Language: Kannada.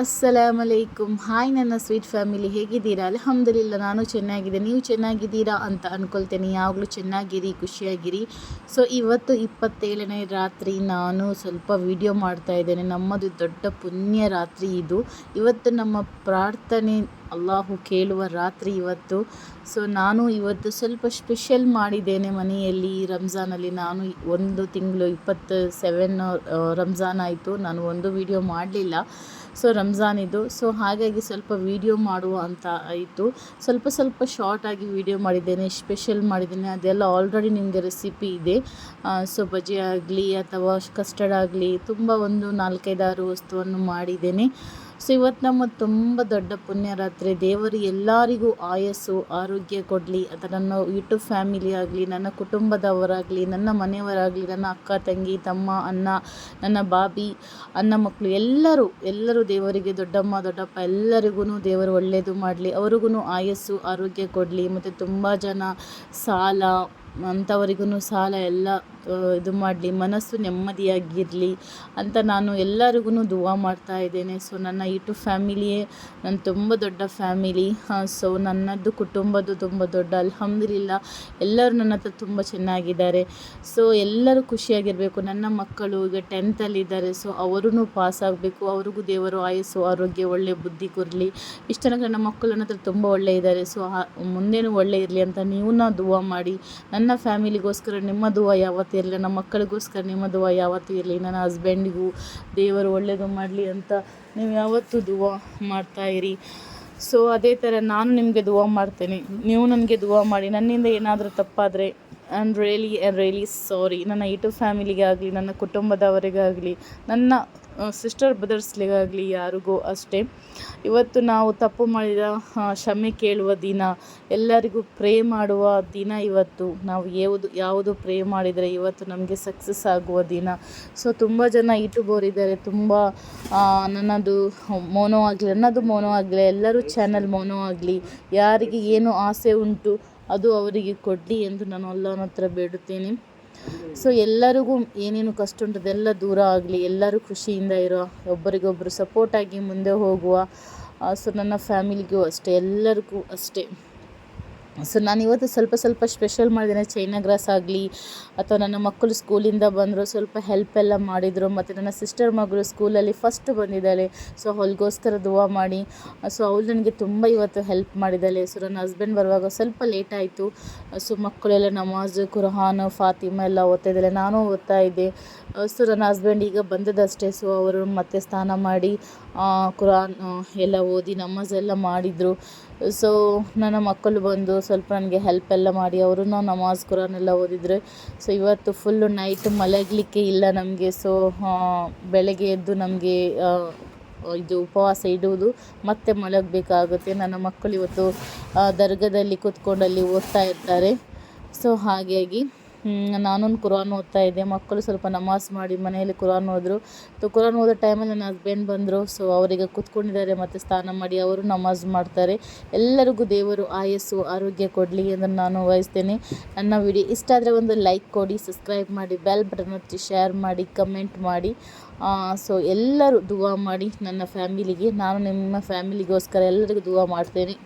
ಅಸ್ಸಲಾಮಲೈಕುಮ್ ಹಾಯ್ ನನ್ನ ಸ್ವೀಟ್ ಫ್ಯಾಮಿಲಿ ಹೇಗಿದ್ದೀರಾ? ಅಲ್ಹಮ್ದುಲಿಲ್ಲ, ನಾನು ಚೆನ್ನಾಗಿದೆ ನೀವು ಚೆನ್ನಾಗಿದ್ದೀರಾ ಅಂತ ಅಂದ್ಕೊಳ್ತೇನೆ ಯಾವಾಗಲೂ ಚೆನ್ನಾಗಿರಿ, ಖುಷಿಯಾಗಿರಿ. ಸೊ ಇವತ್ತು ಇಪ್ಪತ್ತೇಳನೇ ರಾತ್ರಿ ನಾನು ಸ್ವಲ್ಪ ವಿಡಿಯೋ ಮಾಡ್ತಾ ಇದ್ದೇನೆ. ನಮ್ಮದು ದೊಡ್ಡ ಪುಣ್ಯ ರಾತ್ರಿ ಇದು. ಇವತ್ತು ನಮ್ಮ ಪ್ರಾರ್ಥನೆ ಅಲ್ಲಾಹು ಕೇಳುವ ರಾತ್ರಿ ಇವತ್ತು. ಸೊ ನಾನು ಇವತ್ತು ಸ್ವಲ್ಪ ಸ್ಪೆಷಲ್ ಮಾಡಿದ್ದೇನೆ ಮನೆಯಲ್ಲಿ ರಂಜಾನಲ್ಲಿ ನಾನು ಒಂದು ತಿಂಗಳು ಇಪ್ಪತ್ತು ಸೆವೆನ್ ರಂಜಾನ್ ಆಯಿತು. ನಾನು ಒಂದು ವಿಡಿಯೋ ಮಾಡಲಿಲ್ಲ. ಸೊ ರಂಜಾನ್ ಇದು. ಸೊ ಹಾಗಾಗಿ ಸ್ವಲ್ಪ ವೀಡಿಯೋ ಮಾಡುವ ಅಂತ ಆಯಿತು. ಸ್ವಲ್ಪ ಸ್ವಲ್ಪ ಶಾರ್ಟಾಗಿ ವೀಡಿಯೋ ಮಾಡಿದ್ದೇನೆ ಸ್ಪೆಷಲ್ ಮಾಡಿದ್ದೇನೆ. ಅದೆಲ್ಲ ಆಲ್ರೆಡಿ ನಿಮಗೆ ರೆಸಿಪಿ ಇದೆ. ಸೊ ಬಜಿ ಆಗಲಿ ಅಥವಾ ಕಸ್ಟರ್ಡ್ ಆಗಲಿ, ತುಂಬ ಒಂದು ನಾಲ್ಕೈದಾರು ವಸ್ತುವನ್ನು ಮಾಡಿದ್ದೇನೆ. ಸೊ ಇವತ್ತು ನಮ್ಮ ತುಂಬ ದೊಡ್ಡ ಪುಣ್ಯರಾತ್ರಿ. ದೇವರು ಎಲ್ಲರಿಗೂ ಆಯಸ್ಸು, ಆರೋಗ್ಯ ಕೊಡಲಿ. ಅಥವಾ ನನ್ನ ಯೂಟ್ಯೂಬ್ ಫ್ಯಾಮಿಲಿ ಆಗಲಿ, ನನ್ನ ಕುಟುಂಬದವರಾಗಲಿ, ನನ್ನ ಮನೆಯವರಾಗಲಿ, ನನ್ನ ಅಕ್ಕ, ತಂಗಿ, ತಮ್ಮ, ಅಣ್ಣ, ನನ್ನ ಬಾಬಿ, ಅಣ್ಣ ಮಕ್ಕಳು ಎಲ್ಲರೂ ಎಲ್ಲರೂ ದೇವರಿಗೆ ದೊಡ್ಡಮ್ಮ, ದೊಡ್ಡಪ್ಪ ಎಲ್ಲರಿಗೂ ದೇವರು ಒಳ್ಳೆಯದು ಮಾಡಲಿ. ಅವ್ರಿಗೂ ಆಯಸ್ಸು, ಆರೋಗ್ಯ ಕೊಡಲಿ. ಮತ್ತು ತುಂಬ ಜನ ಸಾಲ ಅಂಥವರಿಗೂ ಸಾಲ ಎಲ್ಲ ಇದು ಮಾಡಲಿ, ಮನಸ್ಸು ನೆಮ್ಮದಿಯಾಗಿರಲಿ ಅಂತ ನಾನು ಎಲ್ಲರಿಗೂ ದುವಾ ಮಾಡ್ತಾ ಇದ್ದೇನೆ. ಸೊ, ನನ್ನ ಯೂಟ್ಯೂಬ್ ಫ್ಯಾಮಿಲಿಯೇ ನನ್ನ ತುಂಬ ದೊಡ್ಡ ಫ್ಯಾಮಿಲಿ. ಸೊ ನನ್ನದು ಕುಟುಂಬದ್ದು ತುಂಬ ದೊಡ್ಡ ಅಲ್ಹಮ್ದಿಲ್ಲ ಎಲ್ಲರೂ ನನ್ನ ಹತ್ರ ತುಂಬ ಚೆನ್ನಾಗಿದ್ದಾರೆ. ಸೊ, ಎಲ್ಲರೂ ಖುಷಿಯಾಗಿರಬೇಕು. ನನ್ನ ಮಕ್ಕಳು ಈಗ ಟೆಂತಲ್ಲಿದ್ದಾರೆ. ಸೊ ಅವರೂ ಪಾಸ್ ಆಗಬೇಕು ಅವ್ರಿಗೂ ದೇವರು ಆಯಸ್ಸು, ಆರೋಗ್ಯ ಒಳ್ಳೆಯ ಬುದ್ಧಿ ಕೊಡಲಿ. ಇಷ್ಟು ನನ್ನ ಮಕ್ಕಳು ನನ್ನ ಹತ್ರ ತುಂಬ ಒಳ್ಳೆ ಇದ್ದಾರೆ. ಸೊ ಮುಂದೇನು ಒಳ್ಳೆ ಇರಲಿ ಅಂತ ನೀವು ನಾ ದುವಾ ಮಾಡಿ ನನ್ನ ಫ್ಯಾಮಿಲಿಗೋಸ್ಕರ ನಿಮ್ಮ ದುವಾ ಯಾವತ್ತೂ ಇರಲಿ ನಮ್ಮ ಮಕ್ಕಳಿಗೋಸ್ಕರ ನಿಮ್ಮ ದುವಾ ಯಾವತ್ತೂ ಇರಲಿ, ನನ್ನ ಹಸ್ಬೆಂಡಿಗೂ ದೇವರು ಒಳ್ಳೆಯದು ಮಾಡಲಿ ಅಂತ ನೀವು ಯಾವತ್ತೂ ದುವಾ ಮಾಡ್ತಾಯಿರಿ ಸೊ ಅದೇ ಥರ ನಾನು ನಿಮಗೆ ದುವಾ ಮಾಡ್ತೇನೆ. ನೀವು ನನಗೆ ದುವಾ ಮಾಡಿ, ನನ್ನಿಂದ ಏನಾದರೂ ತಪ್ಪಾದರೆ ಆಮ್ ರಿಯಲಿ ರಿಯಲಿ ಸಾರಿ ನನ್ನ ಯೂಟ್ಯೂಬ್ ಫ್ಯಾಮಿಲಿಗೆ ಆಗಲಿ ನನ್ನ ಕುಟುಂಬದವರಿಗಾಗಲಿ, ನನ್ನ ಸಿಸ್ಟರ್ ಬ್ರದರ್ಸ್ಲಿಗಾಗಲಿ ಯಾರಿಗೂ ಅಷ್ಟೇ. ಇವತ್ತು ನಾವು ತಪ್ಪು ಮಾಡಿದ ಕ್ಷಮೆ ಕೇಳುವ ದಿನ, ಎಲ್ಲರಿಗೂ ಪ್ರೇ ಮಾಡುವ ದಿನ ಇವತ್ತು. ನಾವು ಯಾವುದು ಯಾವುದು ಪ್ರೇ ಮಾಡಿದರೆ ಇವತ್ತು ನಮಗೆ ಸಕ್ಸಸ್ ಆಗುವ ದಿನ. ಸೊ ತುಂಬ ಜನ ಯೂಟ್ಯೂಬರ್ ಇದ್ದಾರೆ ತುಂಬ ನನ್ನದು ಮೋನೋ ಆಗಲಿ, ನನ್ನದು ಮೋನೋ ಆಗಲಿ, ಎಲ್ಲರೂ ಚಾನಲ್ ಮೋನೋ ಆಗಲಿ, ಯಾರಿಗೆ ಏನು ಆಸೆ ಉಂಟು ಅದು ಅವರಿಗೆ ಕೊಡಲಿ ಎಂದು ನಾನು ಅಲ್ಲನ ಹತ್ರ ಬೇಡುತ್ತೇನೆ. ಸೊ ಎಲ್ಲರಿಗೂ ಏನೇನು ಕಷ್ಟ ಉಂಟು, ಅದೆಲ್ಲ ದೂರ ಆಗಲಿ, ಎಲ್ಲರೂ ಖುಷಿಯಿಂದ ಇರೋ ಒಬ್ಬರಿಗೊಬ್ಬರು ಸಪೋರ್ಟಾಗಿ ಮುಂದೆ ಹೋಗುವ ಸೊ ನನ್ನ ಫ್ಯಾಮಿಲಿಗೂ ಅಷ್ಟೇ, ಎಲ್ಲರಿಗೂ ಅಷ್ಟೇ. ಸೊ ನಾನು ಇವತ್ತು ಸ್ವಲ್ಪ ಸ್ವಲ್ಪ ಸ್ಪೆಷಲ್ ಮಾಡಿದ್ದೀನಿ ಚೈನಾ ಗ್ರಾಸ್ ಆಗಲಿ, ಅಥವಾ ನನ್ನ ಮಕ್ಕಳು ಸ್ಕೂಲಿಂದ ಬಂದರು, ಸ್ವಲ್ಪ ಹೆಲ್ಪ್ ಎಲ್ಲ ಮಾಡಿದರು. ಮತ್ತು ನನ್ನ ಸಿಸ್ಟರ್ ಮಗಳು ಸ್ಕೂಲಲ್ಲಿ ಫಸ್ಟ್ ಬಂದಿದ್ದಾಳೆ. ಸೊ ಅವಳಿಗೋಸ್ಕರ ದುವಾ ಮಾಡಿ. ಸೊ ಅವಳು ನನಗೆ ತುಂಬ ಇವತ್ತು ಹೆಲ್ಪ್ ಮಾಡಿದ್ದಾಳೆ. ಸೊ ನನ್ನ ಹಸ್ಬೆಂಡ್ ಬರುವಾಗ ಸ್ವಲ್ಪ ಲೇಟ್ ಆಯಿತು. ಸೊ ಮಕ್ಕಳೆಲ್ಲ ನಮಾಜ್ ಕುರ್ಹಾನ್ ಫಾತಿಮಾ ಎಲ್ಲ ಓದ್ತಾ ಇದ್ದಾಳೆ. ನಾನು ಓದ್ತಾ ಇದ್ದೆ. ಸೊ ನನ್ನ ಹಸ್ಬೆಂಡ್ ಈಗ ಬಂದದಷ್ಟೇ. ಸೊ ಅವರು ಮತ್ತೆ ಸ್ನಾನ ಮಾಡಿ ಕುರಾನ್ ಎಲ್ಲ ಓದಿ ನಮಾಜ್ ಎಲ್ಲ ಮಾಡಿದರು. ಸೊ ನನ್ನ ಮಕ್ಕಳು ಬಂದು ಸ್ವಲ್ಪ ನನಗೆ ಹೆಲ್ಪ್ ಎಲ್ಲ ಮಾಡಿ ಅವರು ನಮಾಜ್ ಕುರಾನ್ ಎಲ್ಲ ಓದಿದರೆ. ಸೊ ಇವತ್ತು ಫುಲ್ಲು ನೈಟ್ ಮಲಗಲಿಕ್ಕೆ ಇಲ್ಲ ನಮಗೆ. ಸೊ ಬೆಳಗ್ಗೆ ಎದ್ದು ನಮಗೆ ಇದು ಉಪವಾಸ ಇಡುವುದು ಮತ್ತೆ ಮಲಗಬೇಕಾಗುತ್ತೆ. ನನ್ನ ಮಕ್ಕಳು ಇವತ್ತು ದರ್ಗಾದಲ್ಲಿ ಕೂತ್ಕೊಂಡಲ್ಲಿ ಓದ್ತಾ ಇರ್ತಾರೆ. ಸೊ ಹಾಗಾಗಿ ನಾನೊಂದು ಕುರಾನ್ ಓದ್ತಾ ಇದ್ದೆ. ಮಕ್ಕಳು ಸ್ವಲ್ಪ ನಮಾಜ್ ಮಾಡಿ ಮನೆಯಲ್ಲಿ ಕುರಾನ್ ಓದಿದ್ರು ಸೊ ಕುರಾನ್ ಓದೋ ಟೈಮಲ್ಲಿ ನನ್ನ ಹಸ್ಬೆಂಡ್ ಬಂದರು. ಸೊ ಅವರಿಗೆ ಕೂತ್ಕೊಂಡಿದ್ದಾರೆ ಮತ್ತು ಸ್ನಾನ ಮಾಡಿ ಅವರು ನಮಾಜ್ ಮಾಡ್ತಾರೆ. ಎಲ್ಲರಿಗೂ ದೇವರು ಆಯಸ್ಸು, ಆರೋಗ್ಯ ಕೊಡಲಿ ಎಂದು ನಾನು ವಹಿಸ್ತೇನೆ ನನ್ನ ವಿಡಿಯೋ ಇಷ್ಟ ಆದರೆ ಒಂದು ಲೈಕ್ ಕೊಡಿ ಸಬ್ಸ್ಕ್ರೈಬ್ ಮಾಡಿ ಬೆಲ್ ಬಟನ್ ಒತ್ತಿ ಶೇರ್ ಮಾಡಿ ಕಮೆಂಟ್ ಮಾಡಿ. ಸೊ ಎಲ್ಲರೂ ದುವಾ ಮಾಡಿ ನನ್ನ ಫ್ಯಾಮಿಲಿಗೆ ನಾನು ನಿಮ್ಮ ಫ್ಯಾಮಿಲಿಗೋಸ್ಕರ ಎಲ್ಲರಿಗೂ ದುವಾ ಮಾಡ್ತೇನೆ.